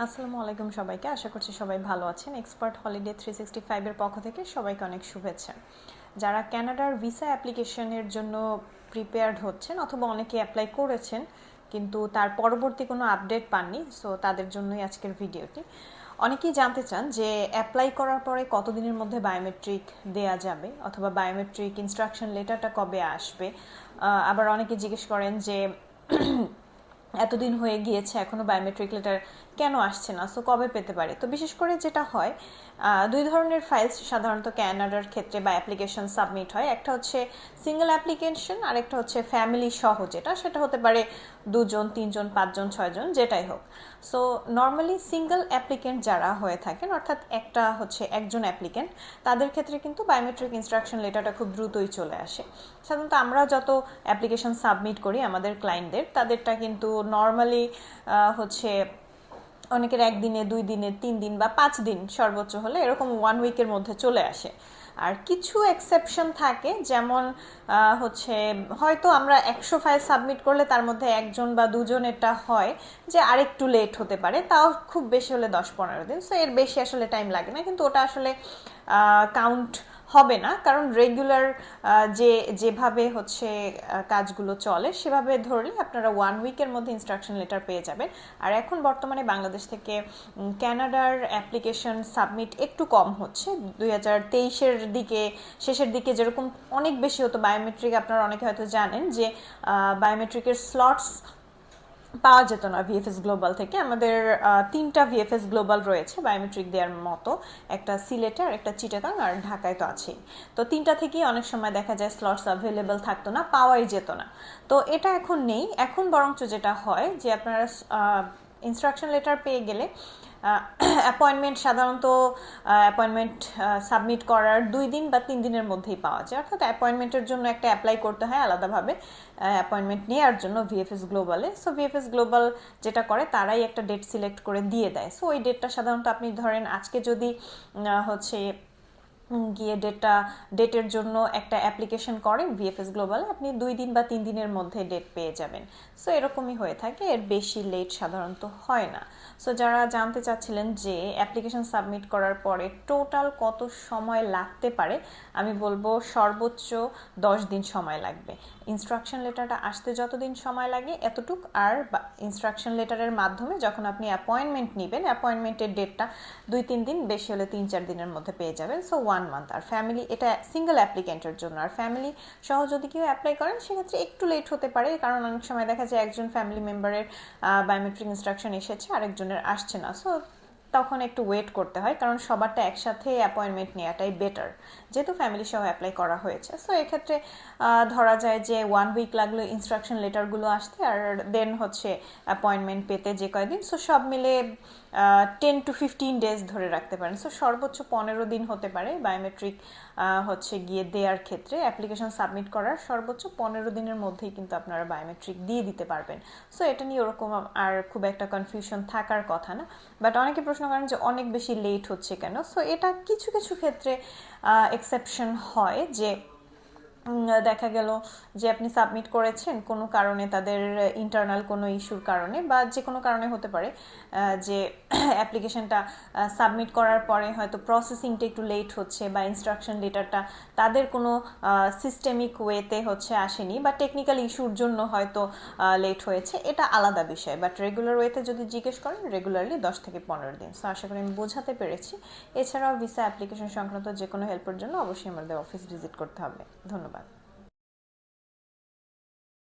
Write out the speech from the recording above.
আসসালামু আলাইকুম সবাইকে। আশা করছি সবাই ভালো আছেন। এক্সপার্ট হলিডে থ্রি সিক্সটি ফাইভের পক্ষ থেকে সবাইকে অনেক শুভেচ্ছা। যারা ক্যানাডার ভিসা অ্যাপ্লিকেশনের জন্য প্রিপেয়ার্ড হচ্ছেন অথবা অনেকে অ্যাপ্লাই করেছেন, কিন্তু তার পরবর্তী কোনো আপডেট পাননি সো তাদের জন্যই আজকের ভিডিওটি। অনেকেই জানতে চান যে অ্যাপ্লাই করার পরে কতদিনের মধ্যে বায়োমেট্রিক দেয়া যাবে অথবা বায়োমেট্রিক ইনস্ট্রাকশন লেটারটা কবে আসবে। আবার অনেকে জিজ্ঞেস করেন যে এতদিন হয়ে গিয়েছে, এখনও বায়োমেট্রিক লেটার কেন আসছে না? সো কবে পেতে পারে? তো বিশেষ করে যেটা হয় দুই ধরনের ফাইলস সাধারণত ক্যানাডার ক্ষেত্রে বা অ্যাপ্লিকেশন সাবমিট হয়। একটা হচ্ছে সিঙ্গেল অ্যাপ্লিকেশন আর একটা হচ্ছে ফ্যামিলি সহ যেটা। সেটা হতে পারে দুজন, তিনজন, পাঁচজন, ছয়জন, যেটাই হোক। সো নর্মালি সিঙ্গেল অ্যাপ্লিকেন্ট যারা হয়ে থাকেন, অর্থাৎ একটা হচ্ছে একজন অ্যাপ্লিকেন্ট তাদের ক্ষেত্রে কিন্তু বায়োমেট্রিক ইনস্ট্রাকশন লেটারটা খুব দ্রুতই চলে আসে। সাধারণত আমরা যত অ্যাপ্লিকেশন সাবমিট করি আমাদের ক্লায়েন্টদের তাদেরটা কিন্তু নর্মালি হচ্ছে অনেকের একদিনে, দুই দিনে, তিন দিন বা পাঁচ দিন সর্বোচ্চ হলে এরকম ওয়ান উইকের মধ্যে চলে আসে। আর কিছু এক্সেপশন থাকে, যেমন হচ্ছে হয়তো আমরা একশো ফাইল সাবমিট করলে তার মধ্যে একজন বা দুজন এটা হয় যে আরেকটু লেট হতে পারে, তাও খুব বেশি হলে দশ পনেরো দিন। সো এর বেশি আসলে টাইম লাগে না, কিন্তু ওটা আসলে কাউন্ট হবে না, কারণ রেগুলার যে, যেভাবে হচ্ছে কাজগুলো চলে, সেভাবে ধরলে আপনারা ওয়ান উইকের মধ্যে ইনস্ট্রাকশন লেটার পেয়ে যাবেন। আর এখন বর্তমানে বাংলাদেশ থেকে ক্যানাডার অ্যাপ্লিকেশন সাবমিট একটু কম হচ্ছে। দুই হাজার তেইশের দিকে, শেষের দিকে যেরকম অনেক বেশি হতো বায়োমেট্রিক আপনারা অনেকে হয়তো জানেন যে বায়োমেট্রিকের স্লটস পাওয়া যেত না ভিএফএস গ্লোবাল থেকে। আমাদের তিনটা ভিএফএস গ্লোবাল রয়েছে বায়োমেট্রিক দেওয়ার মতো। একটা সিলেটে আর একটা চিটাগাং, আর ঢাকায় তো আছেই। তো তিনটা থেকেই অনেক সময় দেখা যায় স্লটস অ্যাভেলেবেল থাকতো না, পাওয়াই যেত না। তো এটা এখন নেই। এখন বরঞ্চ যেটা হয় যে আপনারা ইনস্ট্রাকশন লেটার পেয়ে গেলে অ্যাপয়েন্টমেন্ট সাধারণত অ্যাপয়েন্টমেন্ট সাবমিট করার দুই দিন বা তিন দিনের মধ্যেই পাওয়া যায়। অর্থাৎ অ্যাপয়েন্টমেন্টের জন্য একটা অ্যাপ্লাই করতে হয় আলাদাভাবে অ্যাপয়েন্টমেন্ট নেওয়ার জন্য ভিএফএস গ্লোবালে সো ভিএফএস গ্লোবাল যেটা করে, তারাই একটা ডেট সিলেক্ট করে দিয়ে দেয়। সো ওই ডেটটা সাধারণত আপনি ধরেন আজকে যদি হচ্ছে গিয়ে ডেটটা ডেটের জন্য একটা অ্যাপ্লিকেশন করেন ভিএফএস গ্লোবালে আপনি দুই দিন বা তিন দিনের মধ্যে ডেট পেয়ে যাবেন। সো এরকমই হয়ে থাকে, এর বেশি লেট সাধারণত হয় না। সো যারা জানতে চাচ্ছিলেন যে অ্যাপ্লিকেশন সাবমিট করার পরে টোটাল কত সময় লাগতে পারে, আমি বলব সর্বোচ্চ দশ দিন সময় লাগবে। ইনস্ট্রাকশন লেটারটা আসতে যতদিন সময় লাগে, এতটুক। আর ইনস্ট্রাকশন লেটারের মাধ্যমে যখন আপনি অ্যাপয়েন্টমেন্ট নেবেন অ্যাপয়েন্টমেন্টের ডেটটা দুই, তিন দিন, বেশি হলে তিন, চার দিনের মধ্যে পেয়ে যাবেন। সো ওয়ান মান্থ আর ফ্যামিলি এটা সিঙ্গেল অ্যাপ্লিকেন্টের জন্য। আর ফ্যামিলি সহ যদি কেউ অ্যাপ্লাই করেন, সেক্ষেত্রে একটু লেট হতে পারে। কারণ অনেক সময় দেখা যায় একজন ফ্যামিলি মেম্বারের বায়োমেট্রিক ইনস্ট্রাকশন এসেছে, আরেকজনের আসছে না। সো তখন একটু ওয়েট করতে হয়। কারণ সবারটা একসাথে অ্যাপয়েন্টমেন্ট নেওয়াটাই বেটার যেহেতু ফ্যামিলি সহ অ্যাপ্লাই করা হয়েছে। সো এক্ষেত্রে ধরা যায় যে ওয়ান উইক লাগল ইনস্ট্রাকশন লেটারগুলো আসতে। আর দেন হচ্ছে অ্যাপয়েন্টমেন্ট পেতে যে কয়দিন। সো সব মিলে টেন টু ফিফটিন ডেজ ধরে রাখতে পারেন। সো সর্বোচ্চ পনেরো দিন হতে পারে বায়োমেট্রিক হচ্ছে গিয়ে দেওয়ার ক্ষেত্রে অ্যাপ্লিকেশন সাবমিট করার। সর্বোচ্চ পনেরো দিনের মধ্যেই কিন্তু আপনারা বায়োমেট্রিক দিয়ে দিতে পারবেন। সো এটা নিয়ে ওরকম আর খুব একটা কনফিউশন থাকার কথা না। বাট অনেকে প্রশ্ন করেন যে অনেক বেশি লেট হচ্ছে কেন? সো এটা কিছু কিছু ক্ষেত্রে এক্সেপশন হয় যে দেখা গেল যে আপনি সাবমিট করেছেন, কোনো কারণে তাদের ইন্টারনাল কোনো ইস্যুর কারণে বা যে কোনো কারণে হতে পারে যে অ্যাপ্লিকেশনটা সাবমিট করার পরে হয়তো প্রসেসিংটা একটু লেট হচ্ছে বা ইনস্ট্রাকশন লেটারটা তাদের কোনো সিস্টেমিক ওয়েতে হচ্ছে আসেনি বা টেকনিক্যাল ইস্যুর জন্য হয়তো লেট হয়েছে, এটা আলাদা বিষয়। বাট রেগুলার ওয়েতে যদি জিজ্ঞেস করেন রেগুলারলি দশ থেকে পনেরো দিন। সো আশা করি আমি বোঝাতে পেরেছি। এছাড়াও ভিসা অ্যাপ্লিকেশন সংক্রান্ত যে কোনো হেল্পের জন্য অবশ্যই আমাদের অফিস ভিজিট করতে হবে। ধন্যবাদ।